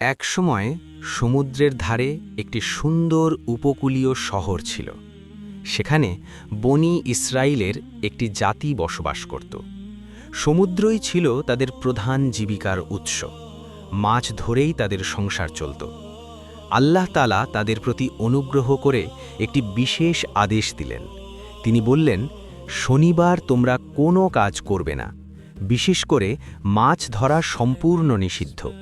একসময় সমুদ্রের ধারে একটি সুন্দর উপকূলীয় শহর ছিল। সেখানে বনি ইসরায়েলের একটি জাতি বসবাস করত। সমুদ্রই ছিল তাদের প্রধান জীবিকার উৎস। মাছ ধরেই তাদের সংসার চলত। আল্লাহ তালা তাদের প্রতি অনুগ্রহ করে একটি বিশেষ আদেশ দিলেন। তিনি বললেন, শনিবার তোমরা কোনো কাজ করবে না। বিশেষ করে মাছ ধরা সম্পূর্ণ নিষিদ্ধ।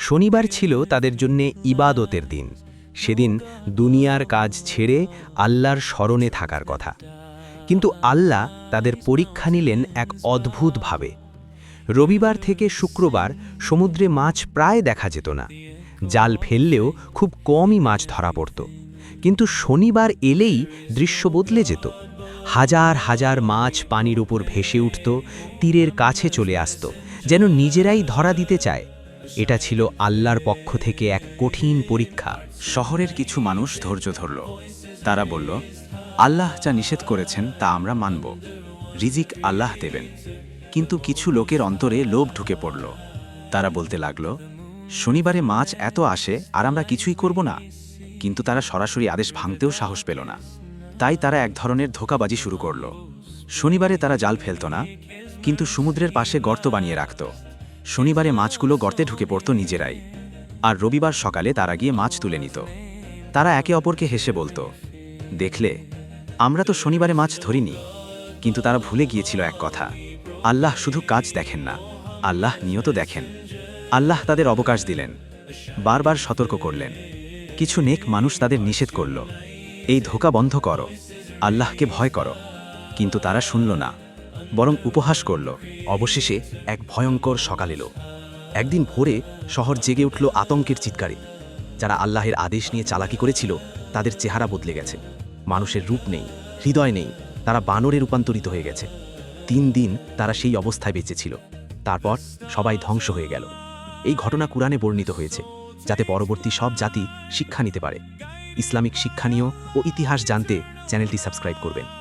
শনিবার ছিল তাদের জন্যে ইবাদতের দিন। সেদিন দুনিয়ার কাজ ছেড়ে আল্লাহর স্মরণে থাকার কথা। কিন্তু আল্লাহ তাদের পরীক্ষা নিলেন এক অদ্ভুতভাবে। রবিবার থেকে শুক্রবার সমুদ্রে মাছ প্রায় দেখা যেত না। জাল ফেললেও খুব কমই মাছ ধরা পড়ত। কিন্তু শনিবার এলেই দৃশ্য বদলে যেত। হাজার হাজার মাছ পানির উপর ভেসে উঠত, তীরের কাছে চলে আসত, যেন নিজেরাই ধরা দিতে চায়। এটা ছিল আল্লাহর পক্ষ থেকে এক কঠিন পরীক্ষা। শহরের কিছু মানুষ ধৈর্য ধরল। তারা বলল, আল্লাহ যা নিষেধ করেছেন, তা আমরা মানব। রিজিক আল্লাহ দেবেন। কিন্তু কিছু লোকের অন্তরে লোভ ঢুকে পড়ল। তারা বলতে লাগল, শনিবারে মাছ এত আসে, আর আমরা কিছুই করব না। কিন্তু তারা সরাসরি আদেশ ভাঙতেও সাহস পেল না। তাই তারা এক ধরনের ধোকাবাজি শুরু করল। শনিবারে তারা জাল ফেলত না, কিন্তু সমুদ্রের পাশে গর্ত বানিয়ে রাখত। শনিবারে মাছগুলো গর্তে ঢুকে পড়ত নিজেরাই, আর রবিবার সকালে তারা গিয়ে মাছ তুলে নিত। তারা একে অপরকে হেসে বলতো, দেখলে, আমরা তো শনিবারে মাছ ধরিনি, কিন্তু তারা ভুলে গিয়েছিল এক কথা। আল্লাহ শুধু কাজ দেখেন না, আল্লাহ নিয়ত দেখেন। আল্লাহ তাদের অবকাশ দিলেন, বারবার সতর্ক করলেন। কিছু নেক মানুষ তাদের নিষেধ করল, এই ধোকা বন্ধ করো, আল্লাহকে ভয় করো। কিন্তু তারা শুনল না। বরং উপহাস করল। অবশেষে এক ভয়ঙ্কর সকাল এলো। একদিন ভোরে শহর জেগে উঠল আতঙ্কের চিৎকারে। যারা আল্লাহের আদেশ নিয়ে চালাকি করেছিল, তাদের চেহারা বদলে গেছে। মানুষের রূপ নেই, হৃদয় নেই, তারা বানরে রূপান্তরিত হয়ে গেছে। তিন দিন তারা সেই অবস্থায় বেঁচেছিল তারপর সবাই ধ্বংস হয়ে গেল। এই ঘটনা কুরআনে বর্ণিত হয়েছে, যাতে পরবর্তী সব জাতি শিক্ষা নিতে পারে। ইসলামিক শিক্ষা নিয়েও ও ইতিহাস জানতে চ্যানেলটি সাবস্ক্রাইব করবেন।